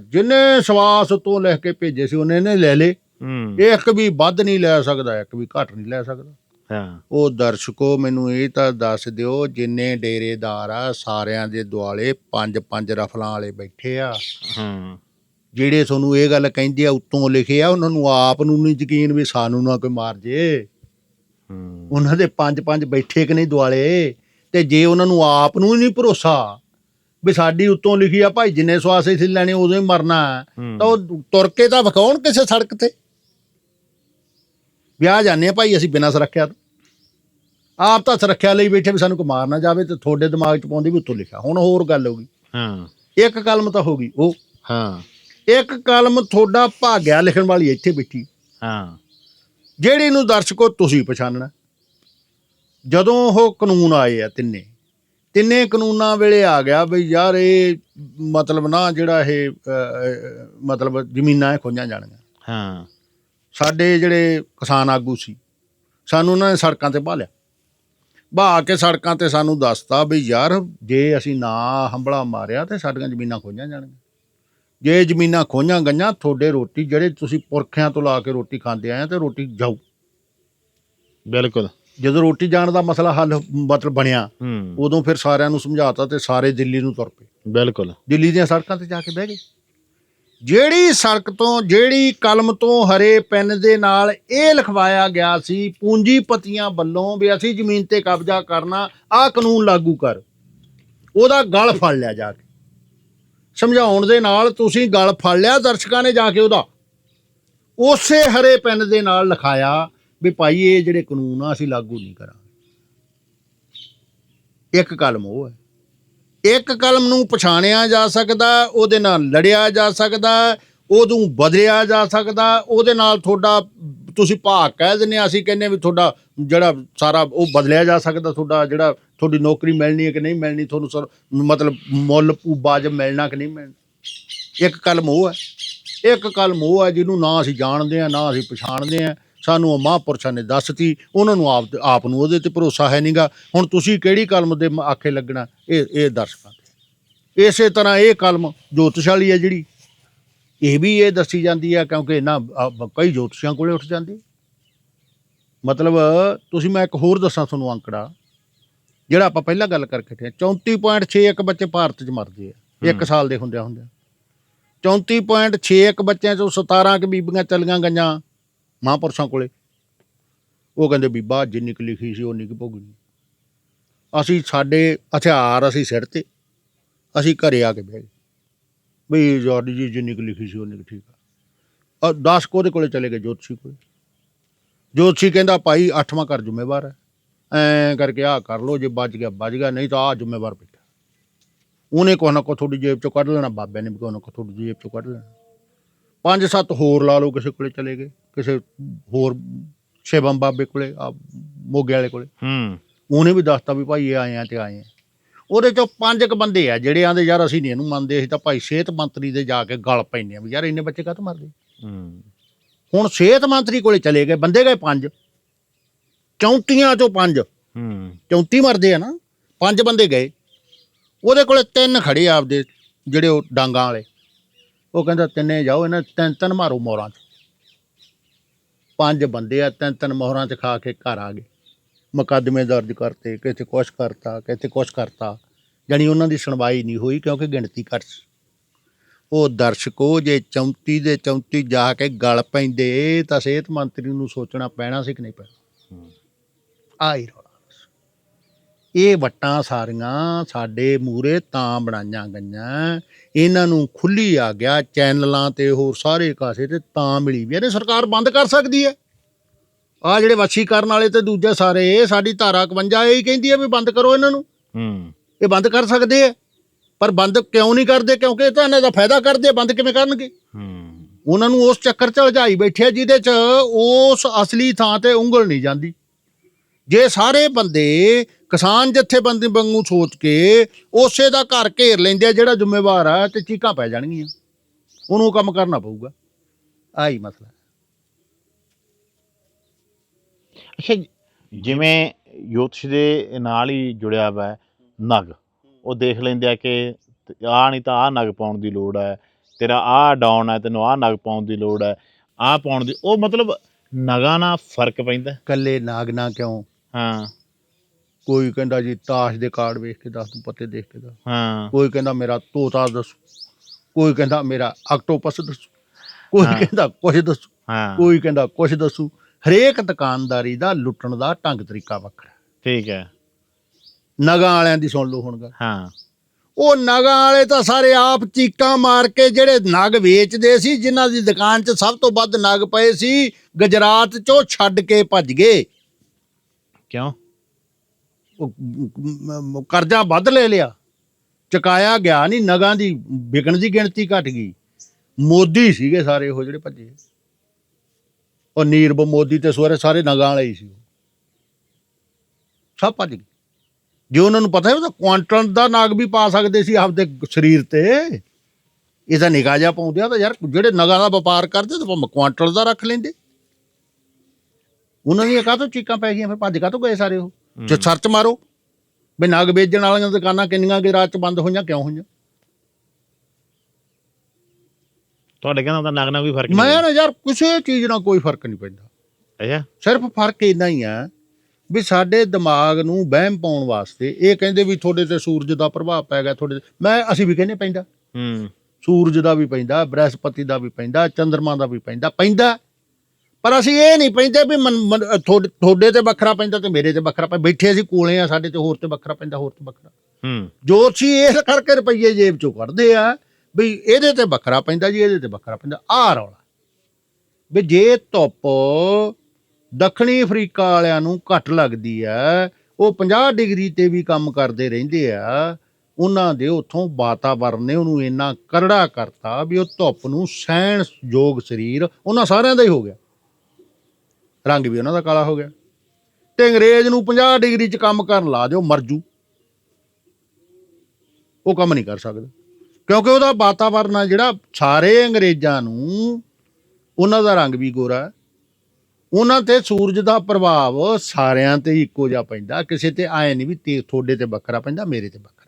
ਜਿੰਨੇ ਸਵਾਸ ਤੋਂ ਲਿਖ ਕੇ ਭੇਜੇ ਸੀ ਉਹਨੇ ਨੇ ਲੈ ਲੇ ਇੱਕ ਵੀ ਵੱਧ ਨਹੀਂ ਲੈ ਸਕਦਾ ਇੱਕ ਵੀ ਘੱਟ ਨਹੀਂ ਲੈ ਸਕਦਾ। ਹਾਂ। ਉਹ ਦਰਸ਼ਕੋ ਮੈਨੂੰ ਇਹ ਤਾਂ ਦੱਸ ਦਿਓ ਜਿੰਨੇ ਡੇਰੇਦਾਰ ਆ ਸਾਰਿਆਂ ਦੇ ਦੁਆਲੇ ਪੰਜ ਪੰਜ ਰਫਲਾਂ ਵਾਲੇ ਬੈਠੇ ਆ। ਹਾਂ। ਜਿਹੜੇ ਤੁਹਾਨੂੰ ਇਹ ਗੱਲ ਕਹਿੰਦੇ ਆ ਉੱਤੋਂ ਲਿਖੇ ਆ ਉਹਨਾਂ ਨੂੰ ਆਪ ਨੂੰ ਨਹੀਂ ਯਕੀਨ ਵੀ ਸਾਨੂੰ ਨਾ ਕੋਈ ਮਾਰ ਜੇ। ਹੂੰ। ਉਹਨਾਂ ਦੇ ਪੰਜ ਪੰਜ ਬੈਠੇ ਕਿ ਨਹੀਂ ਦੁਆਲੇ? ਤੇ ਜੇ ਉਹਨਾਂ ਨੂੰ ਆਪ ਨੂੰ ਹੀ ਨਹੀਂ ਭਰੋਸਾ ਵੀ ਸਾਡੀ ਉੱਤੋਂ ਲਿਖੀ ਆ ਭਾਈ ਜਿੰਨੇ ਸਵਾਸ ਅਸੀਂ ਲੈਣੇ ਉਦੋਂ ਹੀ ਮਰਨਾ। ਤਾਂ ਉਹ ਤੁਰ ਕੇ ਤਾਂ ਵਿਖਾਉਣ ਕਿਸੇ ਸੜਕ ਤੇ। ਵਿਆਹ ਜਾਂਦੇ ਆ ਭਾਈ ਅਸੀਂ ਬਿਨਾਂ ਸੁਰੱਖਿਆ ਤੋਂ। ਆਪ ਤਾਂ ਸੁਰੱਖਿਆ ਲਈ ਬੈਠੇ ਵੀ ਸਾਨੂੰ ਕੋਈ ਮਾਰ ਨਾ ਜਾਵੇ ਤੇ ਤੁਹਾਡੇ ਦਿਮਾਗ 'ਚ ਪਾਉਂਦੀ ਵੀ ਉੱਤੋਂ ਲਿਖਿਆ। ਹੁਣ ਹੋਰ ਗੱਲ ਹੋ ਗਈ। ਹਾਂ। ਇੱਕ ਕਲਮ ਤਾਂ ਹੋ ਗਈ ਉਹ। ਹਾਂ। ਇੱਕ ਕਲਮ ਤੁਹਾਡਾ ਭਾਗਿਆ ਲਿਖਣ ਵਾਲੀ ਇੱਥੇ ਬੈਠੀ। ਹਾਂ। ਜਿਹੜੀ ਨੂੰ ਦਰਸ਼ਕੋ ਤੁਸੀਂ ਪਛਾਣਨਾ। ਜਦੋਂ ਉਹ ਕਾਨੂੰਨ ਆਏ ਆ ਤਿੰਨੇ ਤਿੰਨੇ ਕਾਨੂੰਨਾਂ ਵੇਲੇ ਆ ਗਿਆ ਵੀ ਯਾਰ ਇਹ ਮਤਲਬ ਨਾ ਜਿਹੜਾ ਇਹ ਮਤਲਬ ਜ਼ਮੀਨਾਂ ਖੋਈਆਂ ਜਾਣਗੀਆਂ। ਹਾਂ। ਸਾਡੇ ਜਿਹੜੇ ਕਿਸਾਨ ਆਗੂ ਸੀ ਸਾਨੂੰ ਉਹਨਾਂ ਨੇ ਸੜਕਾਂ ਤੇ ਭਾਲਿਆ। ਬਹਾ ਕੇ ਸੜਕਾਂ ਤੇ ਸਾਨੂੰ ਦੱਸਤਾ ਵੀ ਯਾਰ ਜੇ ਅਸੀਂ ਨਾ ਹੰਬਲਾ ਮਾਰਿਆ ਤੇ ਸਾਡੀਆਂ ਜ਼ਮੀਨਾਂ ਖੋਈਆਂ ਜਾਣਗੀਆਂ। ਜੇ ਜ਼ਮੀਨਾਂ ਖੋਈਆਂ ਗਈਆਂ ਤੁਹਾਡੇ ਰੋਟੀ ਜਿਹੜੇ ਤੁਸੀਂ ਪੁਰਖਿਆਂ ਤੋਂ ਲਾ ਕੇ ਰੋਟੀ ਖਾਂਦੇ ਆਏ ਤੇ ਰੋਟੀ ਜਾਊ ਬਿਲਕੁਲ। ਜਦੋਂ ਰੋਟੀ ਜਾਣ ਦਾ ਮਸਲਾ ਹੱਲ ਮਤਲਬ ਬਣਿਆ ਹੂੰ। ਉਦੋਂ ਫਿਰ ਸਾਰਿਆਂ ਨੂੰ ਸਮਝਾਤਾ ਤੇ ਸਾਰੇ ਦਿੱਲੀ ਨੂੰ ਤੁਰ ਪਏ। ਬਿਲਕੁਲ। ਦਿੱਲੀ ਦੀਆਂ ਸੜਕਾਂ ਤੇ ਜਾ ਕੇ ਬਹਿ ਗਏ। ਜਿਹੜੀ ਸੜਕ ਤੋਂ ਜਿਹੜੀ ਕਲਮ ਤੋਂ ਹਰੇ ਪੈਨ ਦੇ ਨਾਲ ਇਹ ਲਿਖਵਾਇਆ ਗਿਆ ਸੀ ਪੂੰਜੀਪਤੀਆਂ ਵੱਲੋਂ ਵੀ ਅਸੀਂ ਜ਼ਮੀਨ ਤੇ ਕਬਜ਼ਾ ਕਰਨਾ ਆਹ ਕਾਨੂੰਨ ਲਾਗੂ ਕਰ। ਉਹਦਾ ਗਲ ਫੜ ਲਿਆ ਜਾ ਕੇ। ਸਮਝਾਉਣ ਦੇ ਨਾਲ ਤੁਸੀਂ ਗਲ ਫੜ ਲਿਆ ਦਰਸ਼ਕਾਂ ਨੇ ਜਾ ਕੇ ਉਹਦਾ। ਉਸੇ ਹਰੇ ਪੈਨ ਦੇ ਨਾਲ ਲਿਖਾਇਆ ਵੀ ਭਾਈ, ਇਹ ਜਿਹੜੇ ਕਾਨੂੰਨ ਆ, ਅਸੀਂ ਲਾਗੂ ਨਹੀਂ ਕਰਾਂਗੇ। ਇੱਕ ਕਲਮ ਉਹ ਹੈ। ਇੱਕ ਕਲਮ ਨੂੰ ਪਛਾਣਿਆ ਜਾ ਸਕਦਾ, ਉਹਦੇ ਨਾਲ ਲੜਿਆ ਜਾ ਸਕਦਾ ਉਹਦੋਂ ਬਦਲਿਆ ਜਾ ਸਕਦਾ, ਉਹਦੇ ਨਾਲ ਤੁਹਾਡਾ, ਤੁਸੀਂ ਭਾਗ ਕਹਿ ਦਿੰਦੇ ਆ, ਅਸੀਂ ਕਹਿੰਦੇ ਵੀ ਤੁਹਾਡਾ ਜਿਹੜਾ ਸਾਰਾ ਉਹ ਬਦਲਿਆ ਜਾ ਸਕਦਾ, ਤੁਹਾਡਾ ਜਿਹੜਾ ਤੁਹਾਡੀ ਨੌਕਰੀ ਮਿਲਣੀ ਹੈ ਕਿ ਨਹੀਂ ਮਿਲਣੀ, ਤੁਹਾਨੂੰ ਸਰ, ਮਤਲਬ ਮੁੱਲ ਬਾਜਬ ਮਿਲਣਾ ਕਿ ਨਹੀਂ ਮਿਲਣਾ। ਇੱਕ ਕਲਮ ਉਹ ਹੈ। ਇੱਕ ਕਲਮ ਉਹ ਹੈ ਜਿਹਨੂੰ ਨਾ ਅਸੀਂ ਜਾਣਦੇ ਆ, ਨਾ ਅਸੀਂ ਪਛਾਣਦੇ ਆ। ਸਾਨੂੰ ਉਹ ਮਹਾਂਪੁਰਸ਼ਾਂ ਨੇ ਦੱਸਤੀ ਉਹਨਾਂ ਨੂੰ ਆਪ ਆਪ ਨੂੰ ਉਹਦੇ ਤੇ ਭਰੋਸਾ ਹੈ ਨਹੀਂਗਾ ਹੁਣ ਤੁਸੀਂ ਕਿਹੜੀ ਕਲਮ ਦੇ ਆਖੇ ਲੱਗਣਾ? ਇਹ ਇਹ ਦਰਸ਼ਕਾਂ ਤੇ। ਇਸੇ ਤਰ੍ਹਾਂ ਇਹ ਕਲਮ ਜੋਤਿਸ਼ਾਲੀ ਹੈ ਜਿਹੜੀ। ਇਹ ਵੀ ਇਹ ਦੱਸੀ ਜਾਂਦੀ ਹੈ ਕਿਉਂਕਿ ਨਾ ਕਈ ਜੋਤਿਸ਼ੀਆਂ ਕੋਲੇ ਉੱਠ ਜਾਂਦੀ। ਮਤਲਬ ਤੁਸੀਂ ਮੈਂ ਇੱਕ ਹੋਰ ਦੱਸਾਂ ਤੁਹਾਨੂੰ ਅੰਕੜਾ ਜਿਹੜਾ ਆਪਾਂ ਪਹਿਲਾਂ ਗੱਲ ਕਰਕੇ ਹਟੇ 34.61 ਬੱਚੇ ਭਾਰਤ 'ਚ ਮਰਦੇ ਆ। ਇੱਕ ਸਾਲ ਦੇ ਹੁੰਦਿਆਂ ਹੁੰਦਿਆਂ 34.61 ਬੱਚਿਆਂ ਚੋਂ 17 ਕੁ ਬੀਬੀਆਂ ਚਲੀਆਂ ਗਈਆਂ। ਮਹਾਂਪੁਰਸ਼ਾਂ ਕੋਲੇ। ਉਹ ਕਹਿੰਦੇ, ਬੀਬਾ ਜਿੰਨੀ ਕੁ ਲਿਖੀ ਸੀ ਉਨੀ ਕੁ ਭੋਗਣੀ ਅਸੀਂ ਸਾਡੇ ਹਥਿਆਰ ਅਸੀਂ ਸਿਰ ਤੇ, ਅਸੀਂ ਘਰੇ ਆ ਕੇ ਬਹਿ ਗਏ। ਵੀ ਯਾਰ ਜੀ ਜਿੰਨੀ ਕੁ ਲਿਖੀ ਸੀ ਉਨੀ ਕੁ ਠੀਕ ਆ। ਅ 10 ਕੋਦੇ ਕੋਲੇ ਚਲੇ ਗਏ ਜੋਤਸ਼ੀ ਕੋਲੇ। ਜੋਤਸ਼ੀ ਕਹਿੰਦਾ, ਭਾਈ ਅੱਠਵਾਂ ਘਰ ਜ਼ਿੰਮੇਵਾਰ ਹੈ। ਐ ਕਰਕੇ ਆ ਕਰ ਲੋ ਜੇ ਬਚ ਗਿਆ ਬਚ ਗਿਆ, ਨਹੀਂ ਤਾਂ ਆ ਜ਼ਿੰਮੇਵਾਰ ਬੈਠਾ। ਉਹਨੇ ਕੋਈ ਨਾ ਕੋ ਤੁਹਾਡੀ ਜੇਬ ਚੋਂ ਕੱਢ ਲੈਣਾ ਬਾਬੇ ਨੇ ਵੀ ਕੋਈ ਨਾ ਕੋ ਤੁਹਾਡੀ ਜੇਬ ਚੋਂ ਕੱਢ ਲੈਣਾ। ਪੰਜ ਸੱਤ ਹੋਰ ਲਾ ਲਓ, ਕਿਸੇ ਕੋਲੇ ਚਲੇ ਗਏ। ਕਿਸੇ ਹੋਰ ਸ਼ਿਵਮ ਬਾਬੇ ਕੋਲੇ ਆ ਮੋਗੇ ਵਾਲੇ ਕੋਲੇ। ਹੂੰ। ਉਹਨੇ ਵੀ ਦੱਸਤਾ ਵੀ ਭਾਈ ਇਹ ਆਏ ਆ ਤੇ ਆਏ ਆ। ਉਹਦੇ ਚੋਂ ਪੰਜ ਕ ਬੰਦੇ ਆ ਜਿਹੜੇ ਆਂਦੇ ਯਾਰ ਅਸੀਂ ਨਹੀਂ ਇਹਨੂੰ ਮੰਨਦੇ ਅਸੀਂ ਤਾਂ ਭਾਈ ਸਿਹਤ ਮੰਤਰੀ ਦੇ ਜਾ ਕੇ ਗਲ ਪੈਂਦੇ ਆ ਵੀ ਯਾਰ ਇੰਨੇ ਬੱਚੇ ਕਾਹਤੋਂ ਮਰਦੇ? ਹੂੰ। ਹੁਣ ਸਿਹਤ ਮੰਤਰੀ ਕੋਲੇ ਚਲੇ ਗਏ ਬੰਦੇ ਗਏ ਪੰਜ। 34 ਚੋਂ ਪੰਜ। ਹੂੰ। 34 ਮਰਦੇ ਆ ਨਾ ਪੰਜ ਬੰਦੇ ਗਏ। ਉਹਦੇ ਕੋਲੇ ਤਿੰਨ ਖੜੇ ਆਪਦੇ ਜਿਹੜੇ ਉਹ ਡਾਂਗਾਂ ਵਾਲੇ। ਉਹ ਕਹਿੰਦਾ ਤਿੰਨੇ ਜਾਓ ਇਹਨਾਂ ਤਿੰਨ ਤਿੰਨ ਮਾਰੋ ਮੋਹਰਾਂ 'ਚ। ਪੰਜ ਬੰਦੇ ਆ ਤਿੰਨ ਤਿੰਨ ਮੋਹਰਾਂ 'ਚ ਖਾ ਕੇ ਘਰ ਆ ਗਏ। ਮੁਕੱਦਮੇ ਦਰਜ ਕਰਤੇ ਕਿਸੇ ਕੁਛ ਕਰਤਾ ਕਿਸੇ ਕੁਛ ਕਰਤਾ। ਜਾਣੀ ਉਹਨਾਂ ਦੀ ਸੁਣਵਾਈ ਨਹੀਂ ਹੋਈ ਕਿਉਂਕਿ ਗਿਣਤੀ ਘੱਟ ਸੀ। ਉਹ ਦਰਸ਼ਕੋ ਜੇ 34 ਦੇ 34 ਜਾ ਕੇ ਗਲ ਪੈਂਦੇ ਤਾਂ ਸਿਹਤ ਮੰਤਰੀ ਨੂੰ ਸੋਚਣਾ ਪੈਣਾ ਸੀ ਕਿ ਨਹੀਂ ਪੈਣਾ। ਆਈ ਇਹ ਵੱਟਾਂ ਸਾਰੀਆਂ ਸਾਡੇ ਮੂਰੇ ਤਾਂ ਬਣਾਈਆਂ ਗਈਆਂ। ਇਹਨਾਂ ਨੂੰ ਖੁੱਲੀ ਆ ਗਿਆ ਚੈਨਲਾਂ ਤੇ ਹੋਰ ਸਾਰੇ ਕਾਸੇ ਤੇ ਤਾਂ ਮਿਲੀ ਵੀ ਇਹਨੇ ਸਰਕਾਰ ਬੰਦ ਕਰ ਸਕਦੀ ਹੈ। ਆ ਜਿਹੜੇ ਵਸ਼ੀਕਰਨ ਵਾਲੇ ਤੇ ਦੂਜੇ ਸਾਰੇ ਸਾਡੀ ਧਾਰਾ 51 ਇਹ ਹੀ ਕਹਿੰਦੀ ਹੈ ਵੀ ਬੰਦ ਕਰੋ ਇਹਨਾਂ ਨੂੰ। ਹੂੰ। ਇਹ ਬੰਦ ਕਰ ਸਕਦੇ ਆ। ਪਰ ਬੰਦ ਕਿਉਂ ਨਹੀਂ ਕਰਦੇ? ਕਿਉਂਕਿ ਇਹ ਤਾਂ ਇਹਨਾਂ ਦਾ ਫਾਇਦਾ ਕਰਦੇ ਆ, ਬੰਦ ਕਿਵੇਂ ਕਰਨਗੇ? ਹੂੰ। ਉਹਨਾਂ ਨੂੰ ਉਸ ਚੱਕਰ ਚ ਉਲਝਾਈ ਬੈਠੇ ਆ ਜਿਹਦੇ ਚ ਉਸ ਅਸਲੀ ਥਾਂ ਤੇ ਉਂਗਲ ਨਹੀਂ ਜਾਂਦੀ। ਜੇ ਸਾਰੇ ਬੰਦੇ ਕਿਸਾਨ ਜਥੇਬੰਦੀ ਵਾਂਗੂ ਸੋਚ ਕੇ ਉਸੇ ਦਾ ਘਰ ਘੇਰ ਲੈਂਦੇ ਆ ਜਿਹੜਾ ਜ਼ਿੰਮੇਵਾਰ ਆ ਤੇ ਚੀਕਾਂ ਪੈ ਜਾਣਗੀਆਂ। ਉਹਨੂੰ ਕੰਮ ਕਰਨਾ ਪਊਗਾ। ਆਹੀ ਮਸਲਾ ਅੱਛਾ ਜਿਵੇਂ ਜੋਤਿਸ਼ ਦੇ ਨਾਲ ਹੀ ਜੁੜਿਆ ਵਾ ਹੈ ਨਗ। ਉਹ ਦੇਖ ਲੈਂਦੇ ਆ ਕਿ ਆ ਨਹੀਂ ਤਾਂ ਆ ਨਗ ਪਾਉਣ ਦੀ ਲੋੜ ਹੈ ਤੇਰਾ ਆਹ ਡਾਊਨ ਹੈ ਤੈਨੂੰ ਆਹ ਨਗ ਪਾਉਣ ਦੀ ਲੋੜ ਹੈ ਆਹ ਪਾਉਣ ਦੀ ਉਹ ਮਤਲਬ ਨਗਾਂ ਨਾਲ ਫ਼ਰਕ ਪੈਂਦਾ ਕੱਲੇ ਨਾਗਨਾ ਕਿਉਂ? ਹਾਂ। ਕੋਈ ਕਹਿੰਦਾ ਜੀ ਤਾਸ਼ ਦੇ ਕਾਰਡ ਵੇਖ ਕੇ ਦੱਸ ਦੂੰ ਪੱਤੇ ਦੇਖ ਕੇ ਦੱਸ। ਹਾਂ। ਕੋਈ ਕਹਿੰਦਾ ਮੇਰਾ ਤੋਤਾ ਦੱਸੋ। ਕੋਈ ਕਹਿੰਦਾ ਮੇਰਾ ਆਕਟੋਪਸ ਦੱਸੋ। ਕੋਈ। ਕਹਿੰਦਾ ਕੁਝ ਦੱਸੋ। ਹਾਂ। ਕੋਈ ਕਹਿੰਦਾ ਕੁਝ ਦੱਸੂ। ਹਰੇਕ ਦੁਕਾਨਦਾਰੀ ਦਾ ਲੁੱਟਣ ਦਾ ਢੰਗ ਤਰੀਕਾ ਵੱਖਰਾ ਠੀਕ ਹੈ। ਨਗਾਂ ਵਾਲਿਆਂ ਦੀ ਸੁਣ ਲਓ ਹੁਣ ਗੱਲ। ਹਾਂ। ਉਹ ਨਗਾਂ ਵਾਲੇ ਤਾਂ ਸਾਰੇ ਆਪ ਚੀਕਾਂ ਮਾਰ ਕੇ ਜਿਹੜੇ ਨਗ ਵੇਚਦੇ ਸੀ ਜਿਨ੍ਹਾਂ ਦੀ ਦੁਕਾਨ 'ਚ ਸਭ ਤੋਂ ਵੱਧ ਨਗ ਪਏ ਸੀ ਗੁਜਰਾਤ 'ਚੋਂ ਛੱਡ ਕੇ ਭੱਜ ਗਏ। ਕਿਉਂ? ਉਹ, ਮ- ਕਰਜ਼ਾ ਵੱਧ ਲੈ ਲਿਆ। ਚੁਕਾਇਆ ਗਿਆ ਨਹੀਂ ਨਗਾਂ ਦੀ ਵਿਕਣ ਦੀ ਗਿਣਤੀ ਘਟ ਗਈ। ਮੋਦੀ ਸੀਗੇ ਸਾਰੇ ਉਹ ਜਿਹੜੇ ਭੱਜੇ। ਉਹ ਨੀਰਬ ਮੋਦੀ ਤੇ ਸਵੇਰੇ ਸਾਰੇ ਨਗਾਂ ਵਾਲੇ ਹੀ ਸੀ ਸਭ ਭੱਜ ਗਏ। ਜੇ ਉਹਨਾਂ ਨੂੰ ਪਤਾ ਹੈ ਉਹ ਤਾਂ ਕੁਆਂਟਲ ਦਾ ਨਾਗ ਵੀ ਪਾ ਸਕਦੇ ਸੀ ਆਪਦੇ ਸਰੀਰ ਤੇ। ਇਹ ਤਾਂ ਨਿਗਾਹ ਜਿਹਾ ਪਾਉਂਦੇ ਆ ਤਾਂ ਯਾਰ, ਜਿਹੜੇ ਨਗਾਂ ਦਾ ਵਪਾਰ ਕਰਦੇ, ਤਾਂ ਭਾਵੇਂ ਕੁਆਂਟਲ ਦਾ ਰੱਖ ਲੈਂਦੇ। ਉਹਨਾਂ ਦੀਆਂ ਕਾਹਤੋਂ ਚੀਕਾਂ ਪੈ ਗਈਆਂ? ਫਿਰ ਭੱਜ ਕਾਹਤੋਂ ਗਏ ਸਾਰੇ ਉਹ? ਜੇ ਸਰਚ ਮਾਰੋ ਵੀ ਨਗ ਵੇਚਣ ਵਾਲੀਆਂ ਦੁਕਾਨਾਂ ਕਿੰਨੀਆਂ ਕਿ ਰਾਤ ਚ ਬੰਦ ਹੋਈਆਂ ਕਿਉਂ ਹੋਈਆਂ? ਤੁਹਾਡੇ ਕਹਿੰਦਾ ਤਾਂ ਨਗ ਨਾਲ ਕੋਈ ਫ਼ਰਕ ਨਹੀਂ ਮੈਂ ਨਾ ਯਾਰ ਕਿਸੇ ਚੀਜ਼ ਨਾਲ ਕੋਈ ਫ਼ਰਕ ਨਹੀਂ ਪੈਂਦਾ। ਅੱਛਾ। ਸਿਰਫ ਫ਼ਰਕ ਇੰਨਾ ਹੀ ਆ ਵੀ ਸਾਡੇ ਦਿਮਾਗ ਨੂੰ ਵਹਿਮ ਪਾਉਣ ਵਾਸਤੇ ਇਹ ਕਹਿੰਦੇ ਵੀ ਤੁਹਾਡੇ ਤੇ ਸੂਰਜ ਦਾ ਪ੍ਰਭਾਵ ਪੈ ਗਿਆ ਤੁਹਾਡੇ ਤੇ- ਮੈਂ ਅਸੀਂ ਵੀ ਕਹਿੰਦੇ ਪੈਂਦਾ। ਹੂੰ। ਸੂਰਜ ਦਾ ਵੀ ਪੈਂਦਾ ਬ੍ਰਹਸਪਤੀ ਦਾ ਵੀ ਪੈਂਦਾ ਚੰ드ਰਮਾ ਦਾ ਵੀ ਪੈਂਦਾ। ਪੈਂਦਾ ਪਰ ਅਸੀਂ ਇਹ ਨਹੀਂ ਪੈਂਦੇ ਵੀ ਤੁਹਾਡੇ ਤੁਹਾਡੇ ਤੇ ਵੱਖਰਾ ਪੈਂਦਾ ਤੇ ਮੇਰੇ ਤੇ ਵੱਖਰਾ ਪੈ ਬੈਠੇ ਅਸੀਂ ਕੋਲੇ ਆ ਸਾਡੇ ਤੇ ਹੋਰ ਤੇ ਵੱਖਰਾ ਪੈਂਦਾ ਹੋਰ ਤੇ ਵੱਖਰਾ। ਹੂੰ। ਜੋਤਸ਼ੀ ਇਸ ਕਰਕੇ ਰੁਪਈਏ ਜੇਬ ਚੋਂ ਕੱਢਦੇ ਆ ਵੀ ਇਹਦੇ ਤੇ ਵੱਖਰਾ ਪੈਂਦਾ ਜੀ ਇਹਦੇ ਤੇ ਵੱਖਰਾ ਪੈਂਦਾ। ਆਹ ਰੌਲਾ। ਵੀ ਜੇ ਧੁੱਪ ਦੱਖਣੀ ਅਫਰੀਕਾ ਵਾਲਿਆਂ ਨੂੰ ਘੱਟ ਲੱਗਦੀ ਆ ਉਹ 50 ਡਿਗਰੀ ਤੇ ਵੀ ਕੰਮ ਕਰਦੇ ਰਹਿੰਦੇ ਆ ਉਹਨਾਂ ਦੇ ਉਥੋਂ ਵਾਤਾਵਰਣ ਨੇ ਉਹਨੂੰ ਇੰਨਾ ਕਰੜਾ ਕਰਤਾ ਵੀ ਉਹ ਧੁੱਪ ਨੂੰ ਸਹਿਣ ਯੋਗ ਸਰੀਰ ਉਹਨਾਂ ਸਾਰਿਆਂ ਦਾ ਹੀ ਹੋ ਗਿਆ। ਰੰਗ ਵੀ ਉਹਨਾਂ ਦਾ ਕਾਲਾ ਹੋ ਗਿਆ। ਤੇ ਅੰਗਰੇਜ਼ ਨੂੰ 50 ਡਿਗਰੀ 'ਚ ਕੰਮ ਕਰਨ ਲਾ ਦਿਓ, ਮਰ ਜੂ। ਉਹ ਕੰਮ ਨਹੀਂ ਕਰ ਸਕਦਾ। ਕਿਉਂਕਿ ਉਹਦਾ ਵਾਤਾਵਰਨ ਆ ਜਿਹੜਾ ਸਾਰੇ ਅੰਗਰੇਜ਼ਾਂ ਨੂੰ, ਉਹਨਾਂ ਦਾ ਰੰਗ ਵੀ ਗੋਰਾ ਉਹਨਾਂ ਤੇ ਸੂਰਜ ਦਾ ਪ੍ਰਭਾਵ ਸਾਰਿਆਂ ਤੇ ਇੱਕੋ ਜਿਹਾ ਪੈਂਦਾ। ਕਿਸੇ ਤੇ ਆਏ ਨਹੀਂ ਵੀ ਤੇ ਤੁਹਾਡੇ ਤੇ ਵੱਖਰਾ ਪੈਂਦਾ, ਮੇਰੇ ਤੇ ਵੱਖਰਾ।